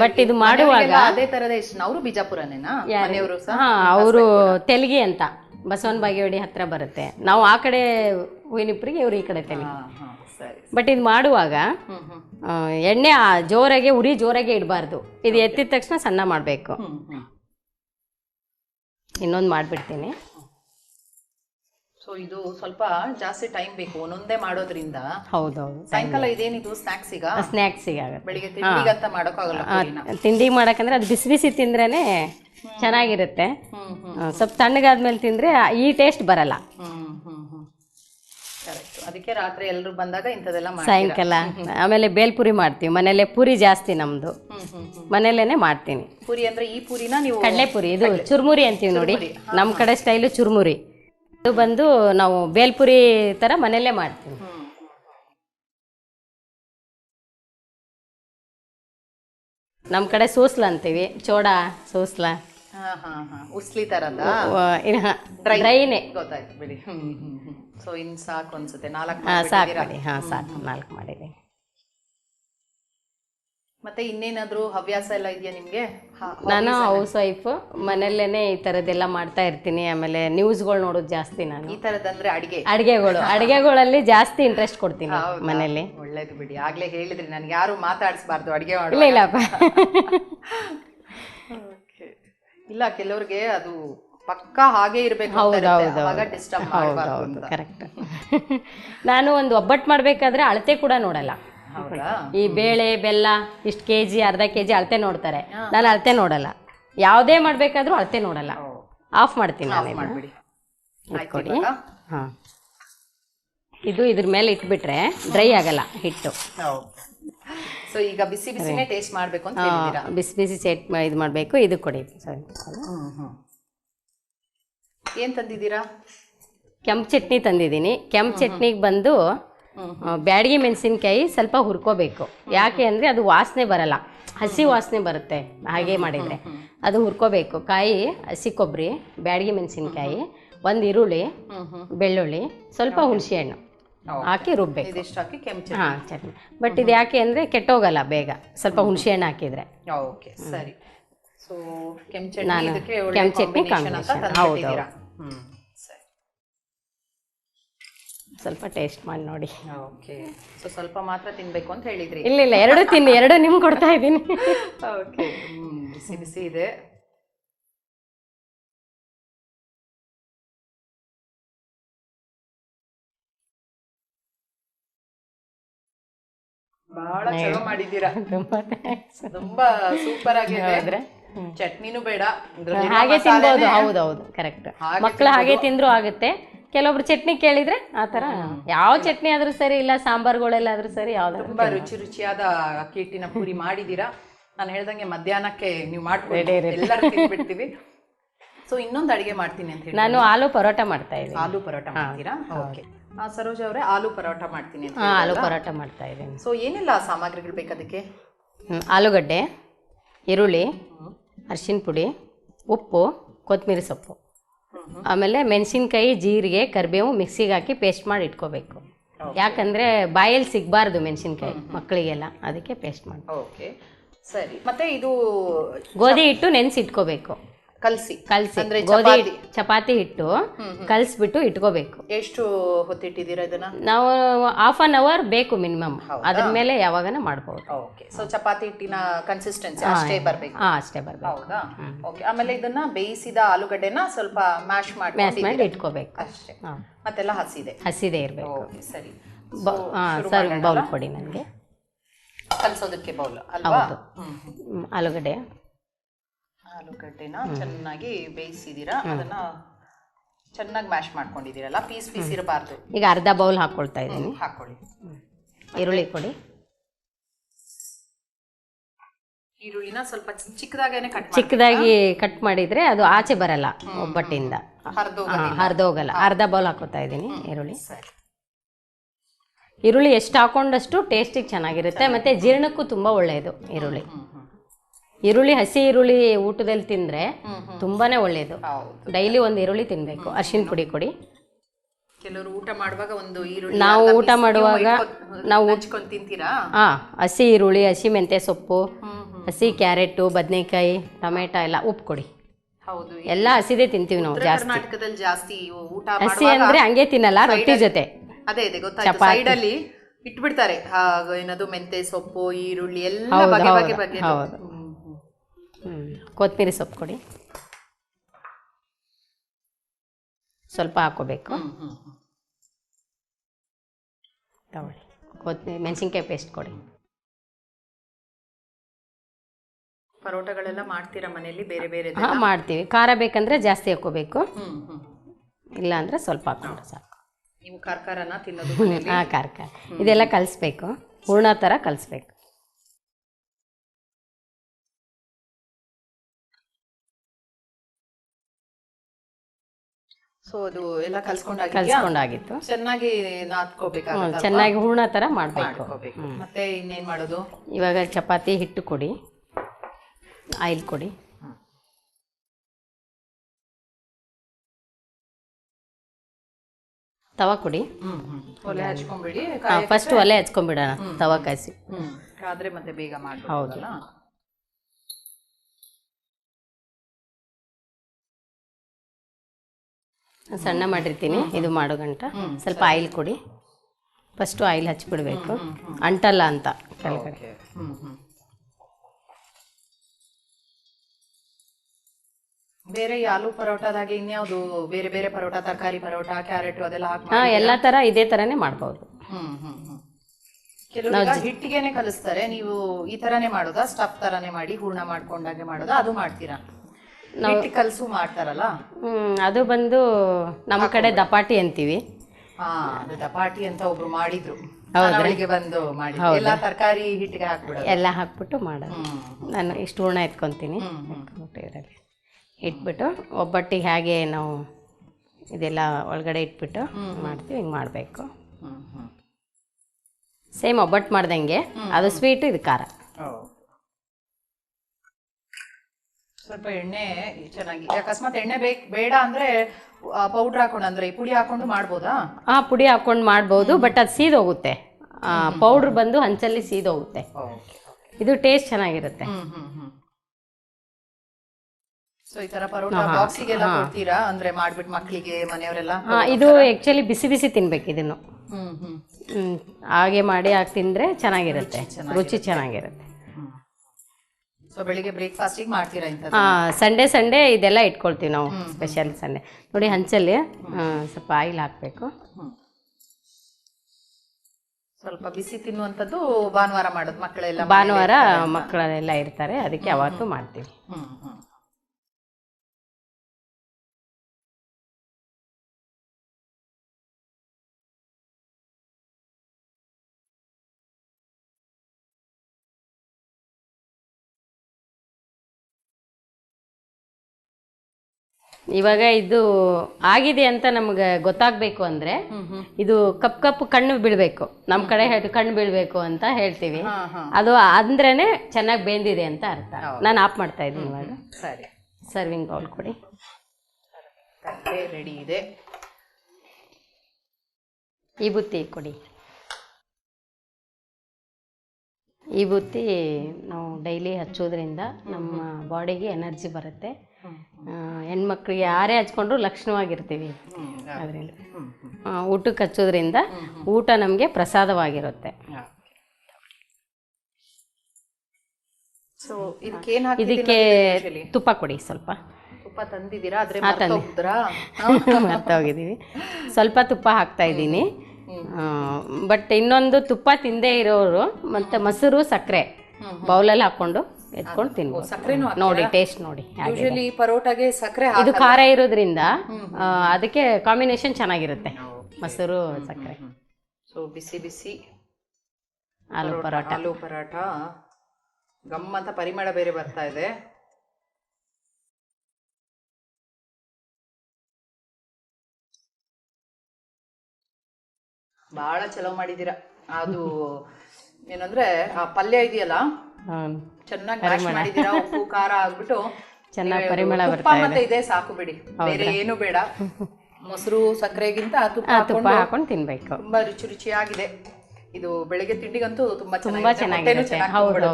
ಬಟ್ ಇದು ಮನೆಯವ್ರಿಗೆಲ್ಲ ಮಾಡುವಾಗ ಅದೇ ತರದ ಇಷ್ಟ. ಅವರು ಬಿಜಾಪುರನೇನಾ? ಮನೆಯವರು ಸಹ? ಹಾ ಅವರು ತೆಲಗಿ ಅಂತ. ಬಸವನ ಬಾಗೇವಾಡಿ ಹತ್ರ ಬರುತ್ತೆ. ನಾವು ಆ ಕಡೆ ಹೂವಿನಿಪ್ಪರಿಗೆ ಇವ್ರು ಈ ಕಡೆ ತೆಲಗಿ. ಹಾ ಹಾ ಸರಿ ಬಟ್ ಇದು ಮಾಡುವಾಗ ಹ್ಮ್ ಹ್ಮ್. ಆ, ಎಣ್ಣೆ ಆ ಜೋರಾಗೆ ಉರಿ ಜೋರಾಗೆ ಇಡಬಾರ್ದು. ಇದು ಎತ್ತಿದ ತಕ್ಷಣ ಸಣ್ಣ ಮಾಡಬೇಕು. ಹ್ಮ್ ಹ್ಮ್. ಇನ್ನೊಂದು ಮಾಡಿಬಿಡ್ತೀನಿ. ಸೊ ಇದು ಸ್ವಲ್ಪ ಜಾಸ್ತಿ ಟೈಮ್ ಬೇಕು. ಒಂದೊಂದೇ ಮಾಡೋದ್ರಿಂದ ಹೌದೌದು. ಸಾಯಂಕಾಲ ಇದೇನಿದು? ಸ್ನಾಕ್ಸ್ ಈಗ ಸ್ನ್ಯಾಕ್ಸ್ ಈಗ ಬೆಳಿಗ್ಗೆ ತಿಂಡಿಗಂತ ಮಾಡೋಕ್ಕಾಗಲ್ಲ ಆಗಲ್ಲ ತಿಂಡಿ ಮಾಡಕ್ಕಂದ್ರೆ ಅದು ಬಿಸಿ ಬಿಸಿ ತಿಂದ್ರೇನೆ ಚೆನ್ನಾಗಿರುತ್ತೆ. ಸ್ವಲ್ಪ ತಣ್ಣಗಾದ್ಮೇಲೆ ತಿಂದ್ರೆ ಈ ಟೇಸ್ಟ್ ಬರಲ್ಲ. ಅದಕ್ಕೆ ರಾತ್ರಿ ಎಲ್ಲರೂ ಬಂದಾಗ ಇಂಥದೆಲ್ಲ ಸಾಯಂಕಾಲ. ಆಮೇಲೆ ಬೇಲ್ಪುರಿ ಮಾಡ್ತೀವಿ. ಮನೇಲೆ ಪೂರಿ ಜಾಸ್ತಿ ನಮ್ದು. ಮನೇಲೇನೆ ಮಾಡ್ತೀನಿ. ಪೂರಿ ಅಂದ್ರೆ ಈ ಪೂರಿನ ನೀವು ಕಡಲೆಪುರಿ. ಇದು ಚುರ್ಮುರಿ ಅಂತೀವಿ ನೋಡಿ. ನಮ್ಮ ಕಡೆ ಸ್ಟೈಲು ಚುರ್ಮುರಿ. ಇದು ಬಂದು ನಾವು ಬೇಲ್ಪುರಿ ಥರ ಮನೆಯಲ್ಲೇ ಮಾಡ್ತೀವಿ. ನಮ್ಮ ಕಡೆ ಸೂಸ್ಲ ಅಂತೀವಿ ಚೋಡ ಸೂಸ್ಲ. ಹಾ ಹಾ ಹಾ. ಉಸ್ಲಿ ತರದ? ಡ್ರೈನೇ ಗೊತ್ತಾಯ್ತು ಬಿಡಿ. ಸೊ ಇನ್ ಸಾಕು ಅನ್ಸುತ್ತೆ. ನಾಲ್ಕು ಹಾ ಸಾಕು ಮಾಡಿ ಹಾಂ ಸಾಕು. ನಾಲ್ಕು ಮಾಡಿದ್ದೀನಿ. ಮತ್ತೆ ಇನ್ನೇನಾದ್ರೂ ಹವ್ಯಾಸ ಎಲ್ಲ ಇದೆಯಾ ನಿಮ್ಗೆ? ನಾನು ಹೌಸ್ ವೈಫ್ ಮನೆಯಲ್ಲೇನೆ ಈ ಥರದ್ದೆಲ್ಲ ಮಾಡ್ತಾ ಇರ್ತೀನಿ ಆಮೇಲೆ ನ್ಯೂಸ್ಗಳು ನೋಡೋದು ಜಾಸ್ತಿ ನಾನು. ಈ ತರದಂದ್ರೆ ಅಡಿಗೆ? ಅಡಿಗೆಗಳು ಅಡಿಗೆಗಳಲ್ಲಿ ಜಾಸ್ತಿ ಇಂಟ್ರೆಸ್ಟ್ ಕೊಡ್ತೀನಿ ಮನೆಯಲ್ಲಿ. ಒಳ್ಳೇದು ಬಿಡಿ. ಆಗ್ಲೇ ಹೇಳಿದ್ರಿ ನನ್ಗೆ ಯಾರು ಮಾತಾಡಿಸ್ಬಾರ್ದು ಅಡಿಗೆ ಇಲ್ಲಪ್ಪ ಇಲ್ಲ. ಕೆಲವ್ರಿಗೆ ಅದು ಪಕ್ಕಾ ಹಾಗೆ ಇರ್ಬೇಕು ಹೌದು ಕರೆಕ್ಟ್ ನಾನು ಒಂದು ಒಬ್ಬಟ್ಟು ಮಾಡಬೇಕಾದ್ರೆ ಅಳತೆ ಕೂಡ ನೋಡಲ್ಲ. ಈ ಬೇಳೆ ಬೆಲ್ಲ ಇಷ್ಟು ಕೆ ಜಿ ಅರ್ಧ ಕೆ ಜಿ ಅಳತೆ ನೋಡ್ತಾರೆ. ನಾನು ಅಳತೆ ನೋಡಲ್ಲ. ಯಾವುದೇ ಮಾಡಬೇಕಾದ್ರೂ ಅಳತೆ ನೋಡಲ್ಲ. ಆಫ್ ಮಾಡ್ತೀನಿ ನಾನು ಇಟ್ಕೊಡಿ? ಹಾಂ. ಇದು ಇದ್ರ ಮೇಲೆ ಇಟ್ಬಿಟ್ರೆ ಡ್ರೈ ಆಗಲ್ಲ ಹಿಟ್ಟು. ಸೊ ಈಗ ಬಿಸಿ ಬಿಸಿನೇ ಟೇಸ್ಟ್ ಮಾಡಬೇಕು ಅಂತ ಬಿಸಿ ಬಿಸಿ ಚಟ್ ಇದು ಮಾಡಬೇಕು. ಇದು ಕೊಡಿ. ಸರಿ. ಏನು ತಂದಿದ್ದೀರಾ? ಕೆಂಪು ಚಟ್ನಿ ತಂದಿದ್ದೀನಿ. ಕೆಂಪು ಚಟ್ನಿಗೆ ಬಂದು ಬ್ಯಾಡಗಿ ಮೆಣಸಿನ್ಕಾಯಿ ಸ್ವಲ್ಪ ಹುರ್ಕೋಬೇಕು. ಯಾಕೆ ಅಂದರೆ ಅದು ವಾಸನೆ ಬರಲ್ಲ. ಹಸಿ ವಾಸನೆ ಬರುತ್ತೆ ಹಾಗೆ ಮಾಡಿದರೆ. ಅದು ಹುರ್ಕೋಬೇಕು. ಕಾಯಿ ಹಸಿ ಕೊಬ್ಬರಿ ಬ್ಯಾಡಗಿ ಮೆಣಸಿನ್ಕಾಯಿ ಒಂದು ಈರುಳ್ಳಿ ಬೆಳ್ಳುಳ್ಳಿ ಸ್ವಲ್ಪ ಹುಣಸೆ ಹಣ್ಣು ಹಾಕಿ ರುಬ್ಬೇಕು. ಹಾಂ ಚಟ್ನಿ. ಬಟ್ ಇದು ಯಾಕೆ ಅಂದರೆ ಕೆಟ್ಟೋಗಲ್ಲ ಬೇಗ. ಸ್ವಲ್ಪ ಹುಣಸೆ ಹಣ್ಣು ಹಾಕಿದರೆ. ಓಕೆ ಸರಿ. ಸೊ ಕೆಂಪು ಚಟ್ನಿ ಚಟ್ನಿ combination ಅಂತ combination. ತಂದ್ಬಿಟ್ಟಿದ್ದೀರಾ. ಹ್ಮ್ ಸರಿ ಸ್ವಲ್ಪ ಟೇಸ್ಟ್ ಮಾಡಿ ನೋಡಿ. ಓಕೆ. ಸೊ ಸ್ವಲ್ಪ ಮಾತ್ರ ತಿನ್ಬೇಕು ಅಂತ ಹೇಳಿದ್ರಿ. ಇಲ್ಲ ಇಲ್ಲ ಎರಡು ತಿನ್ನಿ ಎರಡು ನಿಮ್ಗೆ ಕೊಡ್ತಾ ಇದ್ದೀನಿ. ಓಕೆ. ಬಿಸಿ ಬಿಸಿ ಇದೆ. ಬಹಳ ಚಲೋ ಮಾಡಿದ್ದೀರಾ. ತುಂಬ ಸೂಪರ್ ಆಗಿದೆ. ಹೌದ್ರೆ? ಚಟ್ನಿನೂ ಬೇಡ. ಹಾಗೆ ತಿನ್ಬೋದು. ಹೌದು ಹೌದೌದು ಕರೆಕ್ಟ್ ಮಕ್ಕಳು ಹಾಗೆ ತಿಂದ್ರು ಆಗುತ್ತೆ. ಕೆಲವೊಬ್ರು ಚಟ್ನಿ ಕೇಳಿದ್ರೆ ಆ ಥರ ಯಾವ ಚಟ್ನಿ ಆದ್ರೂ ಸರಿ ಇಲ್ಲ ಸಾಂಬಾರ್ಗಳೆಲ್ಲಾದ್ರೂ ಸರಿ ಯಾವ್ದು ತುಂಬಾ ರುಚಿ ರುಚಿಯಾದ ಅಕ್ಕಿ ಹಿಟ್ಟಿನ ಪೂರಿ ಮಾಡಿದೀರಾ? ನಾನು ಹೇಳ್ದಂಗೆ ಮಧ್ಯಾಹ್ನಕ್ಕೆ ನೀವು ಮಾಡ್ಕೊಳ್ಳಿ ಎಲ್ಲರೂ ತಿನ್ಬಿಡ್ತೀವಿ ಸೊ ಇನ್ನೊಂದು ಅಡಿಗೆ ಮಾಡ್ತೀನಿ ಅಂತ ಹೇಳಿ ನಾನು ಆಲೂ ಪರೋಟ ಮಾಡ್ತಾ ಇದ್ದೀನಿ. ಆಲೂ ಪರೋಟ ಮಾಡ್ತೀರಾ? ಓಕೆ ಸರೋಜ ಅವರೇ ಆಲೂ ಪರೋಟ ಮಾಡ್ತೀನಿ ಅಂತ ಆಲೂ ಪರೋಟ ಮಾಡ್ತಾ ಇದ್ದೀನಿ. ಸೊ ಏನೆಲ್ಲ ಸಾಮಗ್ರಿಗಳು ಬೇಕು ಅದಕ್ಕೆ? ಆಲೂಗಡ್ಡೆ ಈರುಳ್ಳಿ ಅರಿಶಿನ ಪುಡಿ ಉಪ್ಪು ಕೊತ್ತಂಬರಿ ಸೊಪ್ಪು. ಆಮೇಲೆ ಮೆಣಸಿನ್ಕಾಯಿ ಜೀರಿಗೆ ಕರಿಬೇವು ಮಿಕ್ಸಿಗೆ ಹಾಕಿ ಪೇಸ್ಟ್ ಮಾಡಿ ಇಟ್ಕೋಬೇಕು. ಯಾಕಂದ್ರೆ ಬಾಯಲ್ಲಿ ಸಿಗಬಾರ್ದು ಮೆಣಸಿನ್ಕಾಯಿ ಮಕ್ಕಳಿಗೆಲ್ಲ ಅದಕ್ಕೆ ಪೇಸ್ಟ್ ಮಾಡಿ. ಓಕೆ ಸರಿ. ಮತ್ತೆ ಇದು ಗೋಧಿ ಹಿಟ್ಟು ನೆನೆಸಿ ಇಟ್ಕೋಬೇಕು ಕಲಸಿ. ಕಲಸಿ. ಅಂದ್ರೆ ಗೋಧಿ ಚಪಾತಿ. ಹಿಟ್- ಚಪಾತಿ ಹಿಟ್ಟು ಕಲಸ್ಬಿಟ್ಟು ಇಟ್ಕೋಬೇಕು. ಎಷ್ಟು ಹೊತ್ತಿಟ್ಟಿದ್ದೀರಾ ಇದನ್ನ? ನಾವು ಹಾಫ್ ಅನ್ ಅವರ್ ಬೇಕು ಮಿನಿಮಮ್ ಅದ್ರ ಮೇಲೆ ಯಾವಾಗನ ಮಾಡ್ಬೋದು. ಓಕೆ ಸೊ ಚಪಾತಿ ಹಿಟ್ಟಿನ ಕನ್ಸಿಸ್ಟೆನ್ಸಿ ಅಷ್ಟೇ ಬರ್ಬೇಕು. ಹಾಂ ಅಷ್ಟೇ ಬರಬೇಕು. ಹೌದಾ? ಓಕೆ ಆಮೇಲೆ ಇದನ್ನ ಬೇಯಿಸಿದ ಆಲೂಗಡ್ಡೆನ ಸ್ವಲ್ಪ ಮ್ಯಾಶ್ ಮಾಡಿ ಮ್ಯಾಶ್ ಮಾಡಿ ಇಟ್ಕೋಬೇಕು. ಅಷ್ಟೇ. ಹಾಂ. ಮತ್ತೆಲ್ಲ ಹಸಿದೆ? ಹಸಿದೆ ಇರಬೇಕು. ಓಕೆ ಸರಿ. ಹಾಂ ಸರ್ ಬೌಲ್ ಕೊಡಿ ನನಗೆ. ಕಲ್ಸೋದಕ್ಕೆ ಬೌಲ್ ಅಲ್ವಾ? ಹೌದು. ಹ್ಮ್. ಆಲೂಗಡ್ಡೆ. ಆಲೂಗಡ್ಡೆನ ಚೆನ್ನಾಗಿ ಬೇಯಿಸಿದೀರಾ ಅದನ್ನ ಚೆನ್ನಾಗಿ ಮ್ಯಾಶ್ ಮಾಡ್ಕೊಂಡಿದ್ದೀರಲ್ಲ ಪೀಸ್ ಪೀಸ್ ಇರಬಾರ್ದು. ಈಗ ಅರ್ಧ ಬೌಲ್ ಹಾಕೊಳ್ತಾ ಇದ್ದೀನಿ. ಹಾಕೊಳ್ಳಿ. ಈರುಳ್ಳಿ ಕೊಡಿ ಈರುಳ್ಳಿನ ಸ್ವಲ್ಪ ಚಿಕ್ಕದಾಗೇನೆ ಕಟ್ ಮಾಡಿ ಚಿಕ್ಕದಾಗಿ ಕಟ್ ಮಾಡಿದ್ರೆ ಅದು ಆಚೆ ಬರಲ್ಲ ಒಬ್ಬಟ್ಟಿಂದ. ಹರಿದೋಗ ಹರಿದೋಗಲ್ಲ. ಅರ್ಧ ಬೌಲ್ ಹಾಕೋತಾ ಇದ್ದೀನಿ ಈರುಳ್ಳಿ. ಸರಿ. ಈರುಳ್ಳಿ ಎಷ್ಟು ಹಾಕೊಂಡಷ್ಟು ಟೇಸ್ಟಿಗೆ ಚೆನ್ನಾಗಿರುತ್ತೆ ಮತ್ತೆ ಜೀರ್ಣಕ್ಕೂ ತುಂಬಾ ಒಳ್ಳೆಯದು ಈರುಳ್ಳಿ. ಈರುಳ್ಳಿ ಹಸಿ ಈರುಳ್ಳಿ ಊಟದಲ್ಲಿ ತಿಂದ್ರೆ ತುಂಬಾನೇ ಒಳ್ಳೇದು. ಡೈಲಿ ಒಂದು ಈರುಳ್ಳಿ ತಿನ್ಬೇಕು. ಅರ್ಶಿನ ಪುಡಿ ಕೊಡಿ. ಕೆಲವರು ಊಟ ಮಾಡುವಾಗ ಒಂದು ಈರುಳ್ಳಿ ನಾವು ಊಟ ಮಾಡುವಾಗ ನಾವು ಹಚ್ಕೊಂಡು ತಿಂತೀರಾ? ಹಾ ಹಸಿ ಈರುಳ್ಳಿ ಹಸಿ ಮೆಂತೆ ಸೊಪ್ಪು ಹಸಿ ಕ್ಯಾರೆಟ್ ಬದನೆಕಾಯಿ ಟೊಮೆಟೊ ಎಲ್ಲ ಉಪ್ಪು ಕೊಡಿ. ಹೌದು. ಎಲ್ಲ ಹಸಿದೇ ತಿಂತೀವಿ ನಾವು ಜಾಸ್ತಿ. ಕರ್ನಾಟಕದಲ್ಲಿ ಜಾಸ್ತಿ ಊಟ ಹಸಿ ಅಂದ್ರೆ ಹಂಗೆ ತಿನ್ನಲ್ಲ ರೊಟ್ಟಿ ಜೊತೆ. ಅದೇ ಇದೆ ಗೊತ್ತಾಯ್ತು. ಸೈಡ್ ಅಲ್ಲಿ ಇಟ್ಬಿಡ್ತಾರೆ. ಏನದು ಮೆಂತೆ ಸೊಪ್ಪು ಈರುಳ್ಳಿ ಎಲ್ಲ ಬಗೆ ಬಗೆ ಬಗೆ ಹ್ಮ್ ಕೊತ್ತಂಬರಿ ಸೊಪ್ಪು ಕೊಡಿ. ಸ್ವಲ್ಪ ಹಾಕೋಬೇಕು. ತಗೊಳ್ಳಿ. ಕೊತ್ತಂಬರಿ ಮೆಣಸಿನ್ಕಾಯಿ ಪೇಸ್ಟ್ ಕೊಡಿ. ಪರೋಟಗಳೆಲ್ಲ ಮಾಡ್ತೀರಾ ಮನೆಯಲ್ಲಿ? ಬೇರೆ ಬೇರೆ ಹಾಂ ಮಾಡ್ತೀವಿ. ಖಾರ ಬೇಕಂದರೆ ಜಾಸ್ತಿ ಹಾಕೋಬೇಕು. ಇಲ್ಲ ಅಂದರೆ ಸ್ವಲ್ಪ ಹಾಕೊಂಡ್ರೆ ಸಾಕು. ನೀವು ಕಾರ್ಕಾರನ ತಿನ್ನೋದು ಹಾಂ ಖಾರ. ಇದೆಲ್ಲ ಕಲಿಸ್ಬೇಕು. ಹೂರ್ಣ ಥರ ಕಲಿಸ್ಬೇಕು. ಸೊ ಅದು ಎಲ್ಲ ಕಲ್ಸ್ಕೊಂಡಾಗಿ ಕಲಿಸ್ಕೊಂಡಾಗಿತ್ತು. ಚೆನ್ನಾಗಿ ನಾದ್ಕೋಬೇಕಾಗುತ್ತೆ ಚೆನ್ನಾಗಿ ಹೂರ್ಣ ತರ ಮಾಡಬೇಕು. ಮಾಡ್ಕೋಬೇಕು. ಮತ್ತೆ ಇನ್ನೇನ್ ಮಾಡೋದು? ಇವಾಗ ಚಪಾತಿ ಹಿಟ್ಟು ಕೊಡಿ. ಆಯಿಲ್ ಕೊಡಿ. ತವ ಕೊಡಿ. ಒಲೆ ಹಚ್ಕೊಂಡ್ಬಿಡಿ ಫಸ್ಟ್ ಒಲೆ ಹಚ್ಕೊಂಡ್ಬಿಡೋಣ ತವ ಕಾಯಿಸಿ. ಆದ್ರೆ ಮತ್ತೆ ಬೇಗ ಹೌದು. ಮಾಡ್ಬೋದಲ್ಲ ಸಣ್ಣ ಮಾಡಿರ್ತೀನಿ. ಇದು ಮಾಡೋ ಗಂಟ. ಸ್ವಲ್ಪ ಆಯಿಲ್ ಕೊಡಿ. ಫಸ್ಟು ಆಯಿಲ್ ಹಚ್ಬಿಡ್ಬೇಕು. ಅಂಟಲ್ಲ ಅಂತ ಕೆಳಗಡೆ. ಬೇರೆ ಆಲೂ ಪರೋಟದಾಗೆ ಇನ್ಯಾವುದು? ಬೇರೆ ಬೇರೆ ಪರೋಟ ತರಕಾರಿ ಪರೋಟ ಕ್ಯಾರೆಟ್ ಅದೆಲ್ಲ ಹಾಕಿ ಹಾಂ ಎಲ್ಲ ಥರ ಇದೇ ಥರನೇ ಮಾಡ್ಬೋದು. ಹ್ಮ್ ಹ್ಮ್ ಹ್ಮ್. ಕೆಲವರು ಈಗ ಹಿಟ್ಟಿಗೆನೆ ಕಲಿಸ್ತಾರೆ. ನೀವು ಈ ತರಾನೇ ಮಾಡೋದಾ? ಸ್ಟಫ್ ತರಾನೇ ಮಾಡಿ ಹೂರ್ಣ ಮಾಡ್ಕೊಂಡಾಗೆ ಮಾಡೋದಾ? ಅದು ಮಾಡ್ತೀರಾ? ಕಲಸು ಮಾಡ್ತಾರಲ್ಲ? ಹ್ಮ್, ಅದು ಬಂದು ನಮ್ಮ ಕಡೆ ದಪಾಟಿ ಅಂತೀವಿ. ಹಾ ಅದು ದಪಾಟಿ ಅಂತ ಒಬ್ರು ಮಾಡಿದ್ರು. ಬಂದು ಮಾಡಿ ಎಲ್ಲಾ ತರಕಾರಿ ಹಿಟ್ಟಿಗೆ ಹಾಕ್ಬಿಡೋದು. ಎಲ್ಲ ಹಾಕ್ಬಿಟ್ಟು ಮಾಡೋದು. ನಾನು ಇಷ್ಟು ಹೂರ್ಣ ಎತ್ಕೊತೀನಿ. ಇದರಲ್ಲಿ ಇಟ್ಬಿಟ್ಟು ಒಬ್ಬಟ್ಟಿಗೆ ಹೇಗೆ ನಾವು ಇದೆಲ್ಲ ಒಳಗಡೆ ಇಟ್ಬಿಟ್ಟು ಮಾಡ್ತೀವಿ ಹಿಂಗೆ ಮಾಡಬೇಕು. ಸೇಮ್ ಒಬ್ಬಟ್ಟು ಮಾಡ್ದಂಗೆ. ಅದು ಸ್ವೀಟು ಇದು ಖಾರ. ಸ್ವಲ್ಪ ಎಣ್ಣೆ ಚೆನ್ನಾಗಿ. ಅಕಸ್ಮಾತ್ ಎಣ್ಣೆ ಬೇಕ್ ಬೇಡ ಅಂದ್ರೆ ಪೌಡ್ರ್ ಹಾಕೊಂಡು ಅಂದ್ರೆ ಈ ಪುಡಿ ಹಾಕೊಂಡು ಮಾಡ್ಬೋದಾ? ಆ ಪುಡಿ ಹಾಕೊಂಡು ಮಾಡ್ಬೋದು ಬಟ್ ಅದು ಸೀದೋಗುತ್ತೆ. ಪೌಡ್ರ್ ಬಂದು ಹಂಚಲ್ಲಿ ಸೀದೋಗುತ್ತೆ. ಇದು ಟೇಸ್ಟ್ ಚೆನ್ನಾಗಿರುತ್ತೆ. ಸೊ ಈ ತರ ಪರೋಟ ಬಾಕ್ಸಿಗೆಲ್ಲ ಕೊಡ್ತೀರಾ? ಅಂದ್ರೆ ಮಾಡ್ಬಿಟ್ಟು ಮಕ್ಕಳಿಗೆ ಮನೆಯವರೆಲ್ಲ ಇದು ಆಕ್ಚುಲಿ ಬಿಸಿ ಬಿಸಿ ತಿನ್ಬೇಕು ಇದನ್ನು. ಹಾಗೆ ಮಾಡಿ ಹಾಕಿ ತಿಂದ್ರೆ ಚೆನ್ನಾಗಿರುತ್ತೆ. ರುಚಿ ಚೆನ್ನಾಗಿರುತ್ತೆ. ಸೊ ಬೆಳಿಗ್ಗೆ ಬ್ರೇಕ್ಫಾಸ್ಟಿಗೆ ಮಾಡ್ತೀರಾ ಸಂಡೇ ಸಂಡೇ ಇದೆಲ್ಲ ಇಟ್ಕೊಳ್ತೀವಿ ನಾವು. ಸ್ಪೆಷಲ್ ಸಂಡೇ ನೋಡಿ ಹಂಚಲ್ಲಿ ಸ್ವಲ್ಪ ಆಯಿಲ್ ಹಾಕಬೇಕು. ಸ್ವಲ್ಪ ಬಿಸಿ ತಿನ್ನುವಂಥದ್ದು ಭಾನುವಾರ ಮಾಡೋದು ಮಕ್ಕಳೆಲ್ಲ ಭಾನುವಾರ ಮಕ್ಕಳೆಲ್ಲ ಇರ್ತಾರೆ ಅದಕ್ಕೆ ಅವತ್ತು ಮಾಡ್ತೀವಿ. ಇವಾಗ ಇದು ಆಗಿದೆ ಅಂತ ನಮ್ಗೆ ಗೊತ್ತಾಗಬೇಕು ಅಂದ್ರೆ ಇದು ಕಪ್ ಕಪ್ ಕಣ್ಣು ಬೀಳ್ಬೇಕು ನಮ್ಮ ಕಡೆ ಹೇಳ್ತೀವಿ ಕಣ್ಣು ಬೀಳ್ಬೇಕು ಅಂತ ಹೇಳ್ತೀವಿ. ಅದು ಅಂದ್ರೇನೆ ಚೆನ್ನಾಗಿ ಬೆಂದಿದೆ ಅಂತ ಅರ್ಥ. ನಾನು ಆಫ್ ಮಾಡ್ತಾ ಇದ್ದೀನಿ ಇವಾಗ. ಸರಿ. ಸರ್ವಿಂಗ್ ಬೌಲ್ ಕೊಡಿ. ರೆಡಿ ಇದೆ. ಈ ಬುತ್ತಿ ಕೊಡಿ. ಈ ಬುತ್ತಿ ನಾವು ಡೈಲಿ ಹಚ್ಚೋದ್ರಿಂದ ನಮ್ಮ ಬಾಡಿಗೆ ಎನರ್ಜಿ ಬರುತ್ತೆ. ಹೆಣ್ಮಕ್ಳಿಗೆ ಯಾರೇ ಹಚ್ಕೊಂಡ್ರು ಲಕ್ಷಣವಾಗಿರ್ತೀವಿ. ಅದರಿಂದ ಊಟಕ್ಕೆ ಹಚ್ಚೋದ್ರಿಂದ ಊಟ ನಮಗೆ ಪ್ರಸಾದವಾಗಿರುತ್ತೆ. ಸೊ ಇದಕ್ಕೆ ತುಪ್ಪ ಕೊಡಿ ಸ್ವಲ್ಪ. ಮರ್ತೋಗಿದ್ದೀವಿ. ಸ್ವಲ್ಪ ತುಪ್ಪ ಹಾಕ್ತಾ ಇದ್ದೀನಿ. ಬಟ್ ಇನ್ನೊಂದು ತುಪ್ಪ ತಿಂದೇ ಇರೋರು ಮತ್ತು ಮೊಸರು ಸಕ್ಕರೆ ಬೌಲಲ್ಲಿ ಹಾಕ್ಕೊಂಡು ಎತ್ಕೊಂಡು ತಿನ್ಬೋದು. ಸಕ್ಕರೆ ನೋಡಿ ಟೇಸ್ಟ್ ನೋಡಿ. ಯೂಶಲಿ ಪರೋಟಾಗೆ ಸಕ್ಕರೆ ಇದು ಖಾರ ಇರೋದ್ರಿಂದ ಅದಕ್ಕೆ ಕಾಂಬಿನೇಷನ್ ಚೆನ್ನಾಗಿರುತ್ತೆ. ಮೊಸರು ಸಕ್ಕರೆ ಸೊ ಬಿಸಿ ಬಿಸಿ. ಆಲೂ ಪರೋಟ ಆಲೂ ಪರೋಟ. ಗಮ್ಮಂತ ಪರಿಮಳ ಬೇರೆ ಬರ್ತಾ ಇದೆ. ಬಹಳ ಚಲೋ ಮಾಡಿದ್ದೀರಾ. ಅದು ಏನಂದ್ರೆ ಆ ಪಲ್ಯ ಇದೆಯಲ್ಲ. ಚೆನ್ನಾಗಿ ಮ್ಯಾಶ್ ಮಾಡಿದೀರಾ ಉಪ್ಪು ಖಾರ ಆಗ್ಬಿಟ್ಟು ಚೆನ್ನಾಗಿ ಪರಿಮಳ ಬರುತ್ತೆ ಬರ್ತಾ ಇದೆ. ಮತ್ತೆ ಇದೆ ಸಾಕು ಬಿಡಿ. ಬೇರೆ ಏನು ಬೇಡ. ಮೊಸರು ಸಕ್ಕರೆಗಿಂತ ತುಪ್ಪ ಆ, ತುಪ್ಪ ಹಾಕೊಂಡು ಹಾಕೊಂಡು ತಿನ್ಬೇಕು. ತುಂಬಾ ರುಚಿ ರುಚಿಯಾಗಿದೆ ಇದು ಬೆಳಗ್ಗೆ ತಿಂಡಿಗಂತೂ ತುಂಬಾ ತುಂಬಾ ಚೆನ್ನಾಗಿದೆ. ಹೌದು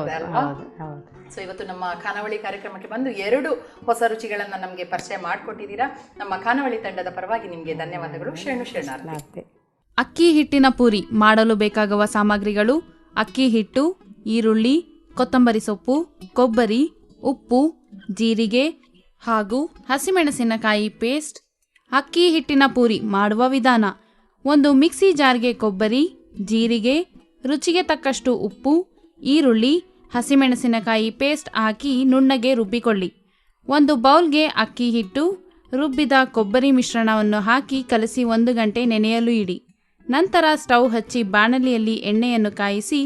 ಸೊ ಇವತ್ತು ನಮ್ಮ ಖಾನಾವಳಿ ಕಾರ್ಯಕ್ರಮಕ್ಕೆ ಬಂದು ಎರಡು ಹೊಸ ರುಚಿಗಳನ್ನ ನಮಗೆ ಪರಿಚಯ ಮಾಡಿಕೊಟ್ಟಿದ್ದೀರಾ. ನಮ್ಮ ಖಾನಾವಳಿ ತಂಡದ ಪರವಾಗಿ ನಿಮಗೆ ಧನ್ಯವಾದಗಳು. ಶರಣು ಶರಣಾರ್ಥಿ ಅಕ್ಕಿ ಹಿಟ್ಟಿನ ಪೂರಿ ಮಾಡಲು ಬೇಕಾಗುವ ಸಾಮಗ್ರಿಗಳು ಅಕ್ಕಿ ಹಿಟ್ಟು ಈರುಳ್ಳಿ ಕೊತ್ತಂಬರಿ ಸೊಪ್ಪು, ಕೊಬ್ಬರಿ, ಉಪ್ಪು, ಜೀರಿಗೆ ಹಾಗೂ ಹಸಿಮೆಣಸಿನಕಾಯಿ ಪೇಸ್ಟ್, ಅಕ್ಕಿ ಹಿಟ್ಟಿನ ಪೂರಿ ಮಾಡುವ ವಿಧಾನ. ಒಂದು ಮಿಕ್ಸಿ ಜಾರ್ಗೆ ಕೊಬ್ಬರಿ, ಜೀರಿಗೆ, ರುಚಿಗೆ ತಕ್ಕಷ್ಟು ಉಪ್ಪು, ಈರುಳ್ಳಿ, ಹಸಿಮೆಣಸಿನಕಾಯಿ ಪೇಸ್ಟ್ ಹಾಕಿ ನುಣ್ಣಗೆ ರುಬ್ಬಿಕೊಳ್ಳಿ. ಒಂದು ಬೌಲ್ಗೆ ಅಕ್ಕಿ ಹಿಟ್ಟು, ರುಬ್ಬಿದ ಕೊಬ್ಬರಿ ಮಿಶ್ರಣವನ್ನು ಹಾಕಿ ಕಲಸಿ ಒಂದು ಗಂಟೆ ನೆನೆಯಲು ಇಡಿ. ನಂತರ ಸ್ಟವ್ ಹಚ್ಚಿ ಬಾಣಲಿಯಲ್ಲಿ ಎಣ್ಣೆಯನ್ನು ಕಾಯಿಸಿ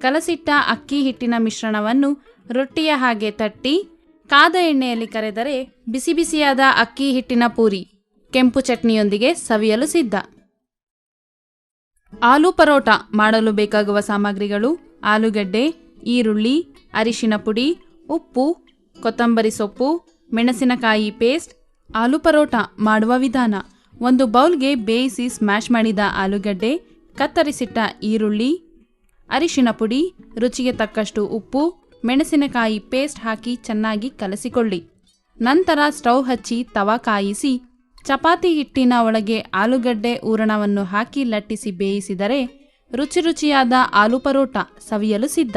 ಕಲಸಿಟ್ಟ ಅಕ್ಕಿ ಹಿಟ್ಟಿನ ಮಿಶ್ರಣವನ್ನು ರೊಟ್ಟಿಯ ಹಾಗೆ ತಟ್ಟಿ ಕಾದ ಎಣ್ಣೆಯಲ್ಲಿ ಕರೆದರೆ ಬಿಸಿ ಬಿಸಿಯಾದ ಅಕ್ಕಿ ಹಿಟ್ಟಿನ ಪೂರಿ ಕೆಂಪು ಚಟ್ನಿಯೊಂದಿಗೆ ಸವಿಯಲು ಸಿದ್ಧ. ಆಲೂ ಪರೋಟ ಮಾಡಲು ಬೇಕಾಗುವ ಸಾಮಗ್ರಿಗಳು ಆಲೂಗಡ್ಡೆ, ಈರುಳ್ಳಿ, ಅರಿಶಿನ ಪುಡಿ, ಉಪ್ಪು, ಕೊತ್ತಂಬರಿ ಸೊಪ್ಪು, ಮೆಣಸಿನಕಾಯಿ ಪೇಸ್ಟ್, ಆಲೂ ಪರೋಟ ಮಾಡುವ ವಿಧಾನ. ಒಂದು ಬೌಲ್ಗೆ ಬೇಯಿಸಿ ಸ್ಮ್ಯಾಶ್ ಮಾಡಿದ ಆಲೂಗಡ್ಡೆ, ಕತ್ತರಿಸಿಟ್ಟ ಈರುಳ್ಳಿ ಅರಿಶಿನ ಪುಡಿ, ರುಚಿಗೆ ತಕ್ಕಷ್ಟು ಉಪ್ಪು, ಮೆಣಸಿನಕಾಯಿ ಪೇಸ್ಟ್ ಹಾಕಿ ಚೆನ್ನಾಗಿ ಕಲಸಿಕೊಳ್ಳಿ. ನಂತರ ಸ್ಟೌವ್ ಹಚ್ಚಿ ತವ ಕಾಯಿಸಿ, ಚಪಾತಿ ಹಿಟ್ಟಿನ ಒಳಗೆ ಆಲೂಗಡ್ಡೆ ಊರಣವನ್ನು ಹಾಕಿ ಲಟ್ಟಿಸಿ ಬೇಯಿಸಿದರೆ ರುಚಿ ರುಚಿಯಾದ ಆಲೂ ಪರೋಟ ಸವಿಯಲು ಸಿದ್ಧ.